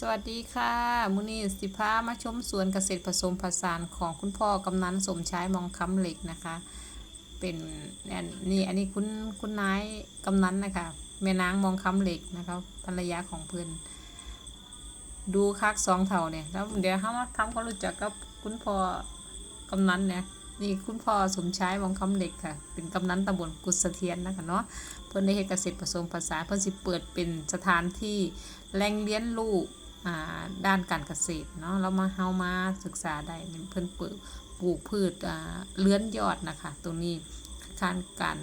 สวัสดีค่ะมุนีสิพามาชมสวนเกษตรผสมผสานของคุณพ่อกำนันสมชายมองคำเหล็กนะคะ เป็นนี่อันนี้คุณคุณนายกำนันนะคะแม่นางมองคำเหล็กนะคะภรรยาของเพื่อนดูคักสองเท่าเนี่ยแล้วเดี๋ยวเขามาทำความรู้จักกับคุณพ่อกำนันเนี่ยนี่คุณพ่อสมชายมองคำเหล็กค่ะ เป็นกำนันตำบลกุศเทียนนะคะเนาะเพื่อนได้เฮ็ดเกษตรผสมผสานเพื่อนสิเปิดเป็นสถานที่แหล่งเลี้ยงลูก ด้านการเกษตรเนาะเรามาเฮามาศึกษาได้เพิ่นปลูกปลูกพืชเลื้อนยอดนะคะตรงนี้การการ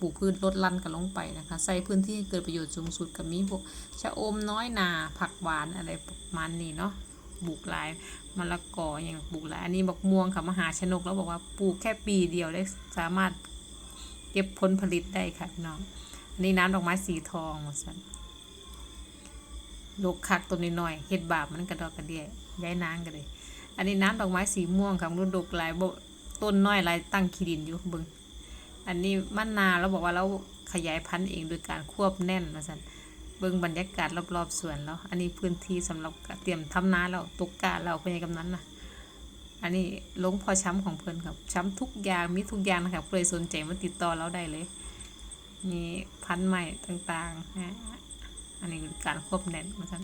ปลูกพืชลดลั่นกันลงไปนะคะใส่พื้นที่เกิดประโยชน์สูงสุดกับมีพวกชะอมน้อยนาผักหวานอะไรประมาณนี้เนาะปลูกหลายมะละกออย่างปลูกหลายอันนี้บักม่วงค่ะมหาชนกแล้วบอกว่าปลูกแค่ปีเดียวได้สามารถเก็บผลผลิตได้ค่ะน้องอันนี้น้ำดอกไม้สีทองสัน ลูกคักตัวน้อยๆเฮ็ดบาปมันกระดอกกระเดียย้ายนางกันเลย อันนี้น้ำดอกไม้สีม่วงค่ะรุ่นดกหลายบต้นน้อยหลายตั้งขี้ดินอยู่เบิ่งอันนี้มันนาเราบอกว่าเราขยายพันธุ์เองโดยการควบแน่นมาสั่นเบิ่งบรรยากาศรอบๆสวนแล้ว อันนี้พื้นที่สำหรับเตรียมทำนาแล้วตกกาเราเป็นกำนั้นนะอันนี้ลงพอช้ำของเพิ่อนครับช้ำทุกอย่างมีทุกอย่างนะครับใครสนใจมาติดต่อเราได้เลย มีพันธุ์ใหม่ต่างๆนะ การควบแน่นมาสัน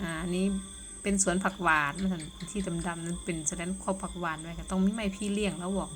อ่าอันนี้เป็นสวนผักหวานมาสันที่ดำๆนั้นเป็นแสดงควบผักหวานไว้ค่ะต้องมีไม้พี่เลี้ยงแล้วบอก